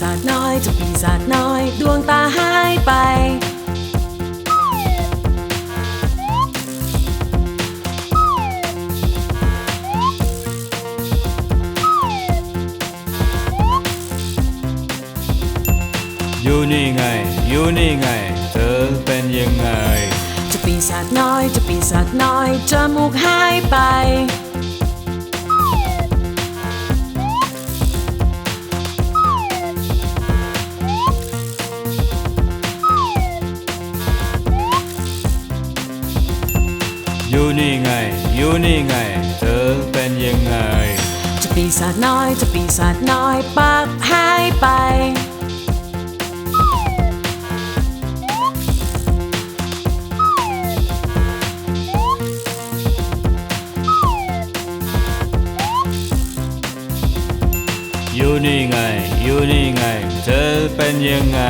ศาจน้อยเจ้าปีศาจน้อย ดวงตาหายไป อยู่นี่ไง อยู่นี่ไง เธอเป็นยังไง เจะปีศาจน้อยเจะปีศาจน้อยจมูกหายไป อยู่นี่ไง อยู่นี่ไง เธอเป็นยังไงเจะปีศาจน้อยเจะปีศาจน้อยปากหายไป อยู่นี่ไง อยู่นี่ไง เธอเป็นยังไง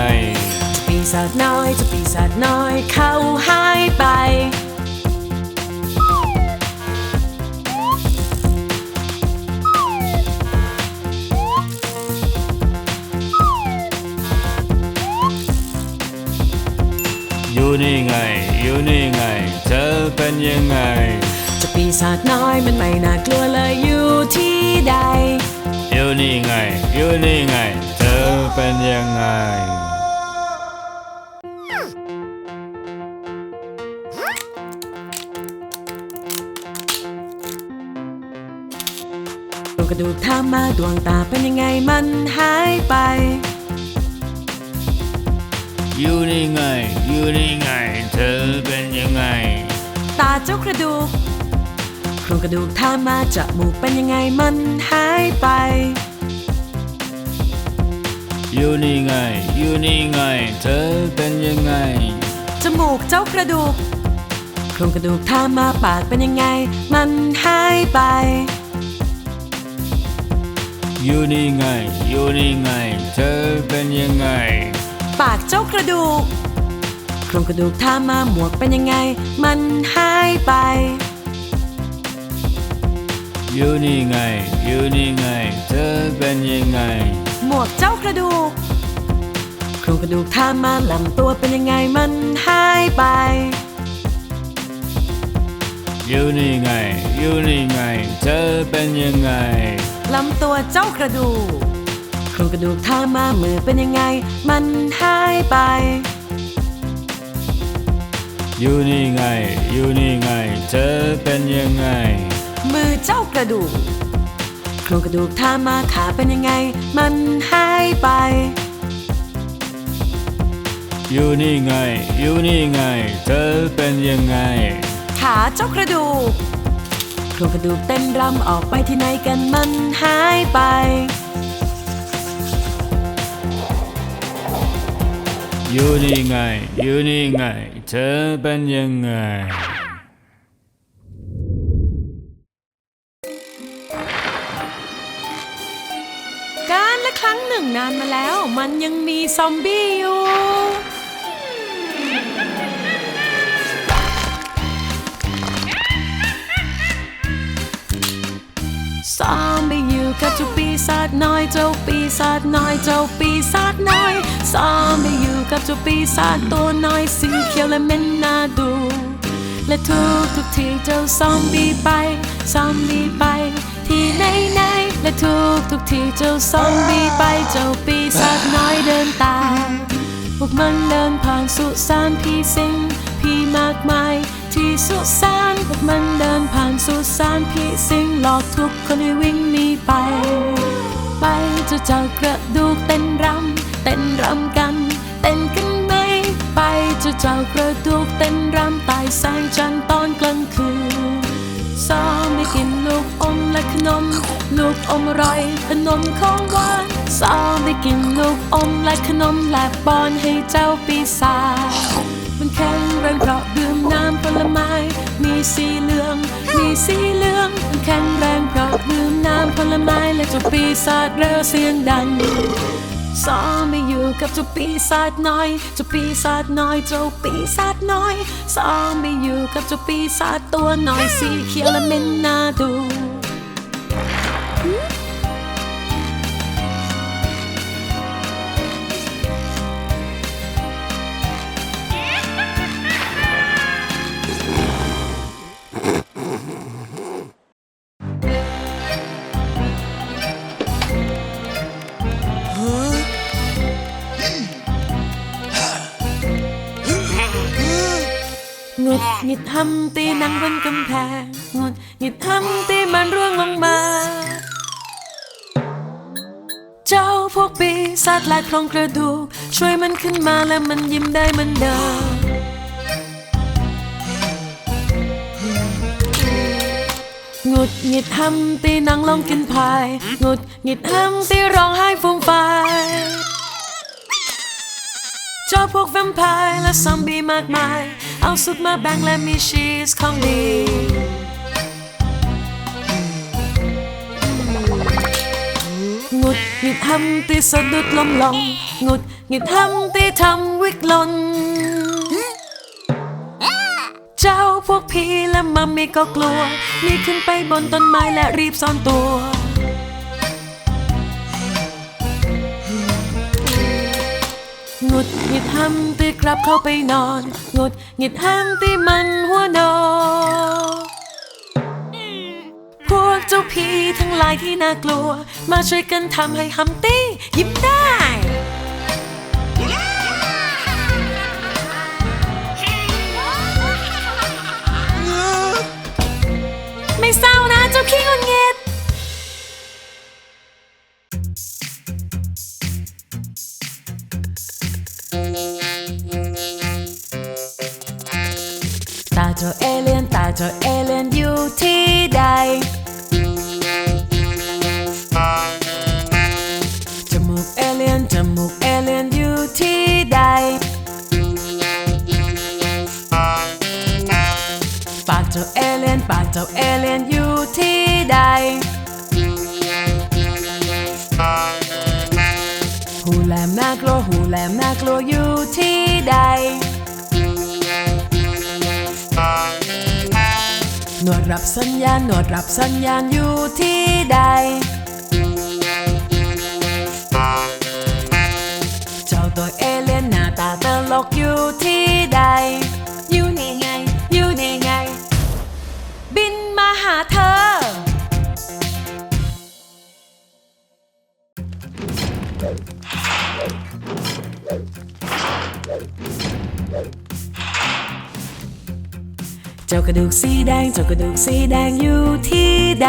เจะปีศาจน้อยเจะปีศาจน้อย เขาหายไป อยู่นี่ไง อยู่นี่ไง เธอเป็นยังไงเจะปีศาจน้อยมันไม่น่ากลัวเลยอยู่ที่ใด อยู่นี่ไง อยู่นี่ไง เธอเป็นยังไงดวงกระดูกถามมาดวงตาเป็นยังไงมันหายไป อยู่นี่ไง อยู่นี่ไง เธอเป็นยังไง ตาเจ้ากระดูกโครงกระดูกถามมาจมูกเป็นยังไงมันหายไป อยู่นี่ไง อยู่นี่ไง เธอเป็นยังไง จมูกเจ้ากระดูกโครงกระดูกถามมาปากเป็นยังไง มันหายไปอยู่นี่ไง อยู่นี่ไง เธอเป็นยังไง ปากเจ้ากระดูก โครงกระดูกถามมาหมวกเป็นยังไง มันหายไป อยู่นี่ไง อยู่นี่ไง เธอเป็นยังไง หมวกเจ้ากระดูก โครงกระดูกถามมาลำตัวเป็นยังไง มันหายไป อยู่นี่ไง อยู่นี่ไง เธอเป็นยังไง ลำตัวเจ้ากระดูก โครงกระดูกถามมามือเป็นยังไง มันหายไป อยู่นี่ไง อยู่นี่ไง เธอเป็นยังไง มือเจ้ากระดูก โครงกระดูกถามมาขาเป็นยังไง มันหายไป อยู่นี่ไง อยู่นี่ไง เธอเป็นยังไง ขาเจ้ากระดูก โครงกระดูกเต้นรำออกไปที่ไหนกันมันหายไป อยู่นี่ไง อยู่นี่ไง เธอเป็นยังไง การละครั้งหนึ่งนานมาแล้ว มันยังมีซอมบี้อยู่ ซอม อยู่กับเจ้าปีศาจน้อยเจ้าปีศาจน้อยเจ้าปีศาจน้อยซอมบี้อยู่กับเจ้าปีศาจตัวน้อยสีเขียวและเม็นน่าดู และทุกทุกทีเจ้าซอมบี้ไปซอมบี้ไป ที่ไหนไหนและทุกทุกทีเจ้าซอมบี้ไปเจ้าปีศาจน้อยเดินตามพวกมันเดินผ่านสุสานพี่สิงพี่มากมาย สุสานพวกมันเดินผ่านสุสานพี่สิงหลอกทุกคนให้วิ่งหนีไป ไปเจ้าเจ้ากระดูกเต้นรำเต้นรำกัน เต้นกันไหมไปเจ้าเจ้ากระดูกเต้นรำใต้แสงจันทร์ตอนกลางคืนซ้อมไม่กินลูกอมและขนม ลูกอมอร่อยขนมของหวานซ้อมไม่กินลูกอมและขนมและป้อนให้เจ้าปีศาจ มันแข็งแรงเพราะดื่มน้ำผลไม้ มีสีเหลือง มีสีเหลือง มันแข็งแรงเพราะดื่มน้ำผลไม้และเจ้าปีศาจเร็วเสียงดังซ้อมไม่อยู่กับเจ้าปีศาจน้อยเจ้าปีศาจน้อยเจ้าปีศาจน้อยซ้อมไม่อยู่กับเจ้าปีศาจตัวน้อยสีเขียวและเหม็นน่าดู หงิดทำตีหนังบนกำแพงงดหงิดทำตีมันร่วงลงมา เจ้าพวกปีศาจและโครงกระดูก ช่วยมันขึ้นมาและมันยิ้มได้เหมือนเดิมหงุดหงิดทำตีนังลงกินพายหงุดหงิดทำตีร้องไห้ฟูมไฟายเจ้าพวกแวมไพร์และซอมบี้มากมาย เอาสุดมาแบ่งและมีชีสของดีงุดหงิดทำตีสะดุดล้มลงงุดหงิดทำตีทำวิกลน เจ้าพวกพี่และมัมมี่ก็กลัวรีบขึ้นไปบนต้นไม้และรีบซ่อนตัวงุดหงิดทำตี กลับเข้าไปนอนงดหงิดทำตีมันหัวนอนพวกเจ้าผีทั้งหลายที่น่ากลัว มาช่วยกันทำให้ฮัมตี้ยิ้มได้ อเลียนอยู่ที่ใด จมูกเอเลียน จมูกเอเลียนอยู่ที่ใด ปากเจ้าเอเลียน ปากเจ้าเอเลียนอยู่ที่ใดหูแหลมน่ากลัวหูแหลมน่ากลัวอยู่ที่ใด นวดรับสัญญาณหนวดรับสัญญาณอยู่ที่ใด เจ้าตัวเอเลียนหน้าตาตลกอยู่ที่ใดากระดูกสีแดงเจ้ากระดูกสีแดงอยู่ที่ใด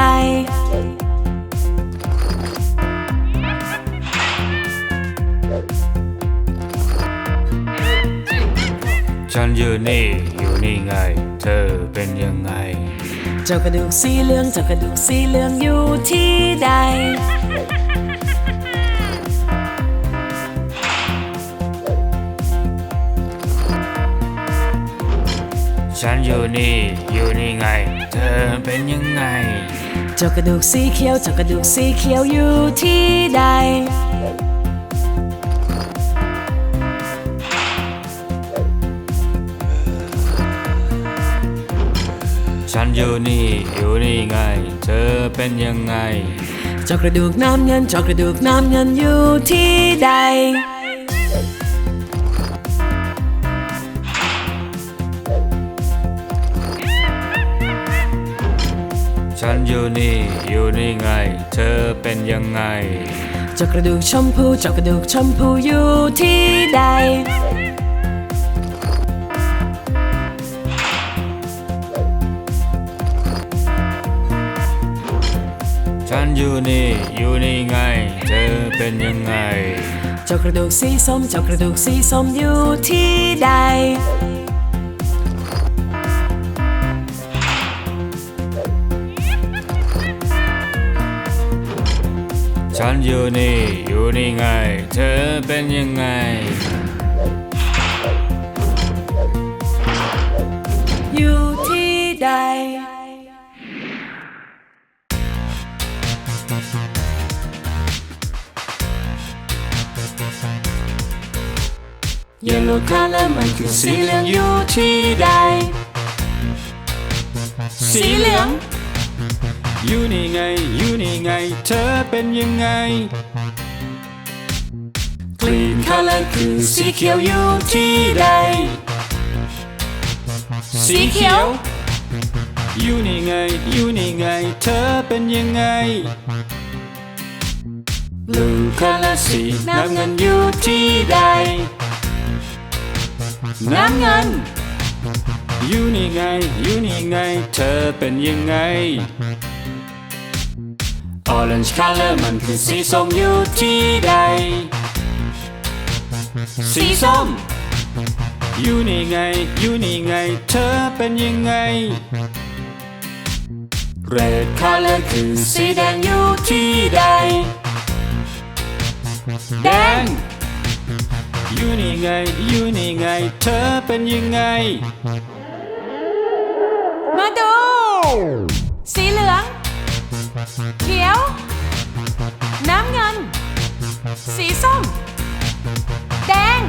ฉันอยู่นี่อยู่นี่ไง เธอเป็นยังไง เจ้ากระดูกสีเหลืองเจ้ากระดูกสีเหลืองอยู่ที่ใด ฉันอยู่นี่ อยู่นี่ไง เธอเป็นยังไง เจ้ากระดูกสีเขียวเจ้ากระดูกสีเขียวอยู่ที่ใด ฉันอยู่นี่ อยู่นี่ไง เธอเป็นยังไง เจ้ากระดูกน้ำเงินเจ้ากระดูกน้ำเงินอยู่ที่ใด ฉันอยู่นี่อยู่นี่ไง เธอเป็นยังไงเจ้ากระดูกชมพูเจ้ากระดูกชมพูอยู่ที่ใด ฉันอยู่นี่อยู่นี่ไง เธอเป็นยังไง เจ้ากระดูกสีส้มเจ้ากระดูกสีส้มอยู่ที่ใด อยู่นี่ อยู่นี่ไง เธอเป็นยังไง อยู่ที่ใด Yellow color มันคือสีเหลืองอยู่ที่ใด สีเหลือง อยู่นี่ไง อยู่นี่ไง เธอเป็นยังไง Green color คือสีเขียวอยู่ที่ใด สีเขียว อยู่นี่ไง อยู่นี่ไง เธอเป็นยังไง Blue color สีน้ำเงินอยู่ที่ใด น้ำเงิน อยู่นี่ไง อยู่นี่ไง เธอเป็นยังไง Orange color มันคือสีส้มอยู่ที่ใด สีส้ม อยู่นี่ไง อยู่นี่ไง เธอเป็นยังไง Red color คือสีแดงอยู่ที่ใด แดง อยู่นี่ไง อยู่นี่ไง เธอเป็นยังไง สีเหลือง เขียว น้ำเงิน สีส้ม แดง